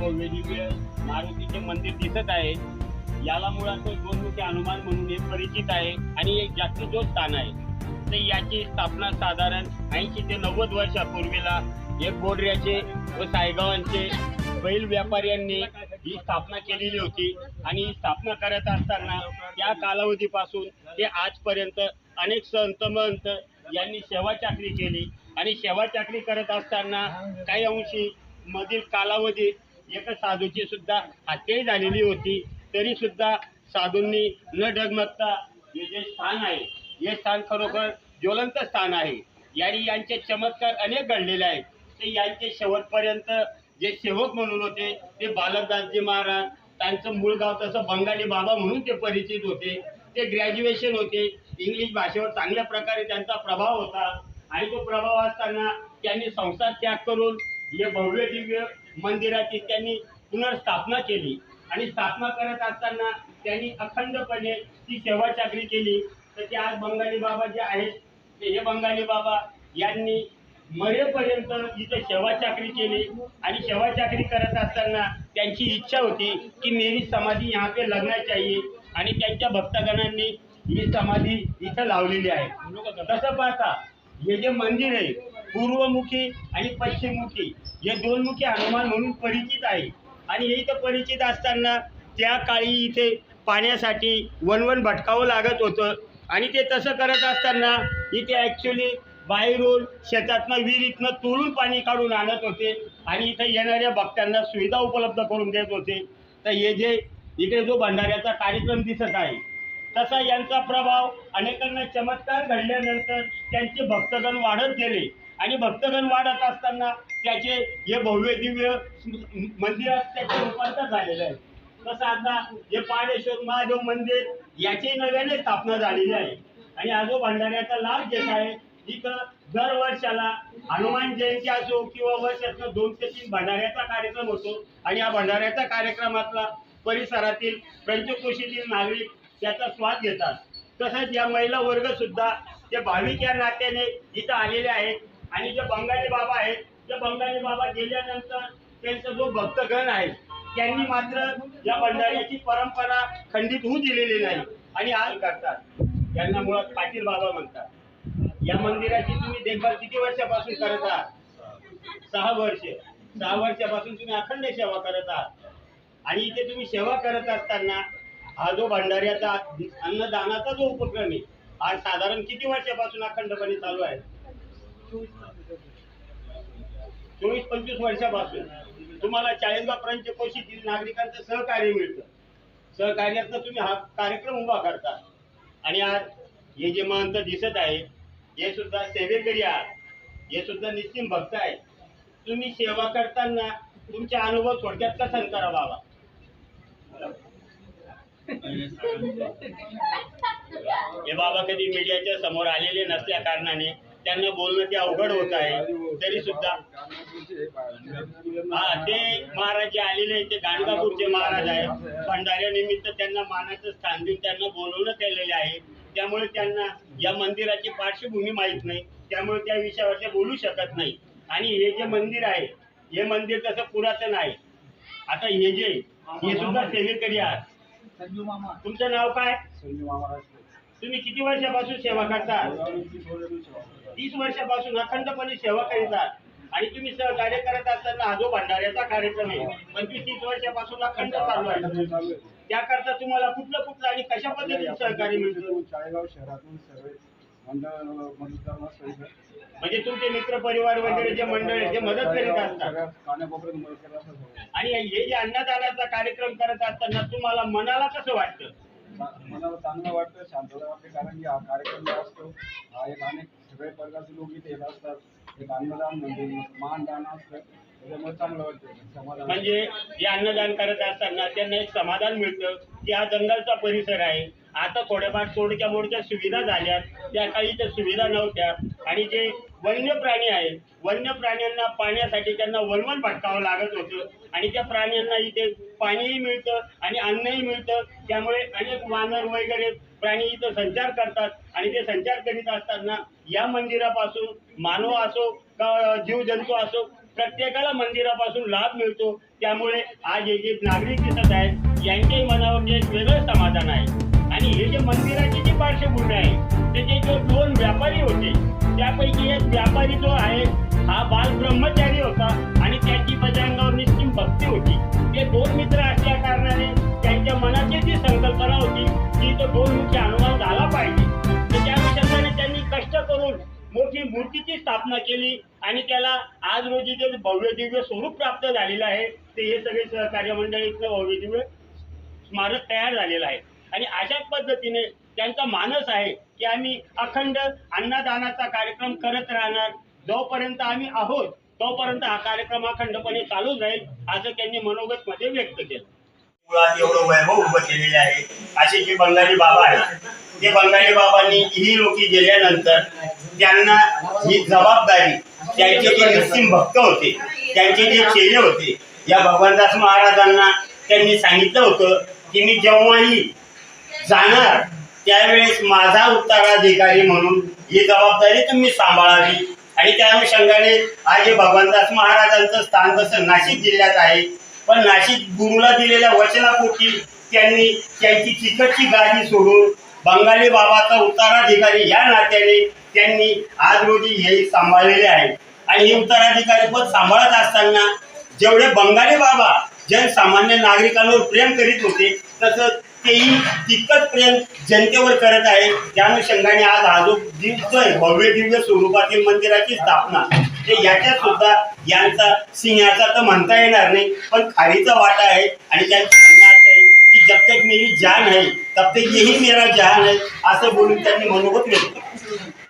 रोजी भव्य मारुतीचे मंदिर दिसत आहे. याला मुळात गोमुखी हनुमान म्हणून हे परिचित आहे आणि एक जास्तीत जो स्थान आहे. तर याची स्थापना साधारण ऐंशी ते नव्वद वर्षापूर्वीला एक बोडऱ्याचे व सायगावांचे बैल व्यापाऱ्यांनी ही स्थापना केलेली होती. आणि ही स्थापना करत असताना त्या कालावधीपासून ते आजपर्यंत अनेक संत महंत यांनी सेवा चाकरी केली. आणि सेवा चाकरी करत असताना काही अंशी मधील कालावधीत एका साधूची सुद्धा हत्याही झालेली होती. तरी सुद्धा साधूंनी न डगमगता हे जे स्थान आहे हे स्थान खरोखर ज्वलंत स्थान आहे. आणि यांचे चमत्कार अनेक घडलेले आहेत. ते यांचे शेवटपर्यंत जे सेवक म्हणून होते ते बालकदासजी महाराज त्यांचं मूळ गाव तसं बंगाली बाबा म्हणून ते परिचित होते. ते ग्रॅज्युएशन होते. इंग्लिश भाषेवर चांगल्या प्रकारे त्यांचा प्रभाव होता. आणि तो प्रभाव असताना त्यांनी संसार त्याग करून हे भव्य दिव्य मंदिराची त्यांनी पुनर्स्थापना केली. आणि स्थापना करत असताना त्यांनी अखंडपणे ती सेवा चाकरी केली. तर ते आज बंगाली बाबा जे आहेत ते हे बंगाली बाबा यांनी मरेपर्यंत इथे सेवा चाकरी केली. आणि सेवा चाकरी करत असताना त्यांची इच्छा होती की मेरी समाधी यहाँ पे लगना चाहिए. आणि त्यांच्या भक्तगणांनी ही समाधी इथं लावलेली आहे. तसं पाहता हे जे मंदिर आहे पूर्वमुखी आणि पश्चिममुखी. हे दोनमुखी हनुमान म्हणून परिचित आहे आणि हे इथं परिचित असताना त्या काळी इथे पाण्यासाठी वनवन भटकावं लागत होतं. आणि ते तसं करत असताना इथे ॲक्च्युली बाहेरून शेतातनं विहिरीतनं तुळून पाणी काढून आणत होते. आणि इथे येणाऱ्या भक्तांना सुविधा उपलब्ध करून देत होते. तर हे जे इकडे जो भंडाऱ्याचा कार्यक्रम दिसत आहे तसा यांचा प्रभाव अनेकांना चमत्कार घडल्यानंतर त्यांचे भक्तगण वाढत गेले. आणि भक्तगण वाढत असताना त्याचे हे भव्य दिव्य मंदिरात त्याचे रूपांतर झालेलं आहे. तसं आता हे पाडेश्वर महादेव मंदिर याची नव्याने स्थापना झालेली आहे. आणि आजो भंडाऱ्याचा लाभ घेत आहे. इथं दर वर्षाला हनुमान जयंती असो किंवा वर्षातनं दोन ते तीन भंडाऱ्याचा कार्यक्रम होतो. आणि या भंडाऱ्याच्या कार्यक्रमातला परिसरातील पंचकोशीतील नागरिक त्याचा स्वाद घेतात. तसंच या महिला वर्ग सुद्धा ते भाविक या नात्याने इथं आलेले आहेत. आणि जे बंगाली बाबा आहेत ते बंगाली बाबा गेल्यानंतर त्यांचा जो भक्तगण आहे त्यांनी मात्र या भंडाऱ्याची परंपरा खंडित होऊ दिलेली नाही आणि आज करतात. त्यांना मुळात पाटील बाबा म्हणतात. या मंदिराची तुम्ही देखभाल किती वर्षापासून करत आहात? सहा वर्ष. सहा वर्षापासून तुम्ही अखंड सेवा करत आहात. आणि इथे तुम्ही सेवा करत असताना हा जो भंडाऱ्याचा अन्नदानाचा जो उपक्रम आहे हा साधारण किती वर्षापासून अखंडपणे चालू आहे? चोवीस पंचवीस वर्षापासून तुम्हाला चाळीसगाव पंचकोशीतील नागरिकांचं सहकार्य मिळतं. सहकार्यातनं तुम्ही हा कार्यक्रम उभा करता. आणि आज हे जे महंत दिसत आहे हे सुद्धा सेवेकरी आहात. हे सुद्धा निश्चिम भक्त आहेत. तुम्ही सेवा करताना तुमचे अनुभव थोडक्यात कथन करा बाबा हे बाबा कधी मीडियाच्या समोर आलेले नसल्या कारणाने त्यांना बोलणं ते अवघड होत आहे. तरी सुद्धा. हा ते महाराज जे आलेले आहेत ते गाणगापूरचे महाराज आहेत. भंडाऱ्यानिमित्त त्यांना मानाचं स्थान देऊन त्यांना बोलवण्यात आलेले आहे. त्यामुळे त्यांना या मंदिराची पार्श्वभूमी माहीत नाही. त्यामुळे त्या विषयावर ते बोलू शकत नाही. आणि हे जे मंदिर आहे हे मंदिर तसं पुरातन आहे. आता हे जे हे सुद्धा सेवेकरी आहात. तुमचं नाव काय? संजू मामा तुम्ही किती वर्षापासून सेवा करता तीस वर्षापासून अखंडपणे सेवा करीतात. आणि तुम्ही सहकार्य करत असताना हा जो भंडाऱ्याचा कार्यक्रम आहे. पंचवीस तीस वर्षापासून अखंड चालू आहे. त्याकरता तुम्हाला कुठलं कुठलं आणि कशा पद्धतीने सहकार्य मिळतं? चाळेगाव शहरातून सर्व म्हणजे तुमचे मित्र परिवार वगैरे जे मंडळ आहे ते मदत करीत असतात. आणि हे जे अन्नदानाचा कार्यक्रम करत असताना तुम्हाला मनाला कसं वाटतं? मला चांगलं वाटतं शांतता वाटते कारण की हा कार्यक्रम जो असतो हा एक अनेक सगळे प्रकारचे लोक इथे येत असतात. एक अन्नदान म्हणजे मानदान असतं. त्याच्यामुळे चांगलं वाटतं. समाधान. म्हणजे जे अन्नदान करत असताना त्यांना एक समाधान मिळतं की हा जंगलचा परिसर आहे. आता थोड्याफार तोडक्या मोडक्या सुविधा झाल्या त्या काही त्या सुविधा नव्हत्या. आणि जे वन्य प्राणी आहेत वन्य प्राण्यांना पाण्यासाठी त्यांना वनवन भटकावं लागत होतं. आणि त्या प्राण्यांना इथे पाणीही मिळतं आणि अन्नही मिळतं. त्यामुळे अनेक वानर वगैरे प्राणी इथं संचार करतात. आणि ते संचार करीत असताना या मंदिरापासून मानव असो का जीवजंतू असो प्रत्येकाला मंदिरापासून लाभ मिळतो. त्यामुळे आज हे जे नागरिक दिसत आहेत. यांच्याही मनावर एक वेगळं समाधान आहे. आणि हे जे मंदिराची जी पार्श्वभूमी आहे त्याचे जो दोन व्यापारी होते त्यापैकी एक व्यापारी जो आहे हा बाल ब्रह्मचारी होता आणि त्याची बजांगावर निश्चित भक्ती होती. ते दोन मित्र असल्या कारणाने त्यांच्या मनाची जी संकल्पना होती ती तो दोन मुख्य अनुवाद झाला पाहिजे. तर त्या अनुषंगाने त्यांनी कष्ट करून मोठी मूर्तीची स्थापना केली आणि त्याला आज रोजी जे भव्य दिव्य स्वरूप प्राप्त झालेलं आहे ते हे सगळे सहकार्य मंडळीतलं भव्य दिव्य स्मारक तयार झालेलं आहे. आणि अशा पद्धतीने त्यांचा मानस आहे की आम्ही अखंड अन्नदानाचा कार्यक्रम करत राहणार जोपर्यंत आम्ही आहोत तोपर्यंत हा कार्यक्रम अखंडपणे चालूच राहील असं त्यांनी मनोगत मध्ये व्यक्त केलं. मुळात एवढं वैभव उभं केलेले आहे. असे जे बंगाली बाबा आहेत ते बंगाली बाबांनी ही लोकी गेल्यानंतर त्यांना ही जबाबदारी त्यांचे जे नसीम भक्त होते त्यांचे जे चेले होते या भगवानदास महाराजांना त्यांनी सांगितलं होतं की मी जेव्हाही जाणार. त्यावेळेस माझा उत्तराधिकारी म्हणून ही जबाबदारी तुम्ही सांभाळावी. आणि त्या अनुषंगाने आज हे भगवानदास महाराजांचं स्थान जसं नाशिक जिल्ह्यात आहे पण नाशिक गुरुला दिलेल्या वचनापोटी त्यांनी त्यांची चिकटची गादी सोडून बंगाली बाबाचा उत्तराधिकारी या नात्याने त्यांनी आज रोजी हे सांभाळलेले आहे. आणि हे उत्तराधिकारी पद सांभाळत असताना जेवढे बंगाली बाबा जनसामान्य नागरिकांवर प्रेम करीत होते तसंच तेही तितकंच प्रेम जनतेवर करत आहे त्या अनुषंगाने आज हा दिव्य भव्य दिव्य स्वरूपातील मंदिराची स्थापना ते याच्यात सुद्धा यांचा सिंहाचा तर म्हणता येणार नाही पण खारीचा वाटा आहे आणि त्यांचं म्हणणं असं आहे की जब तक मेरी जान है तब तक यही मेरा जान है असं बोलून त्यांनी मनोगत व्यक्त केलं.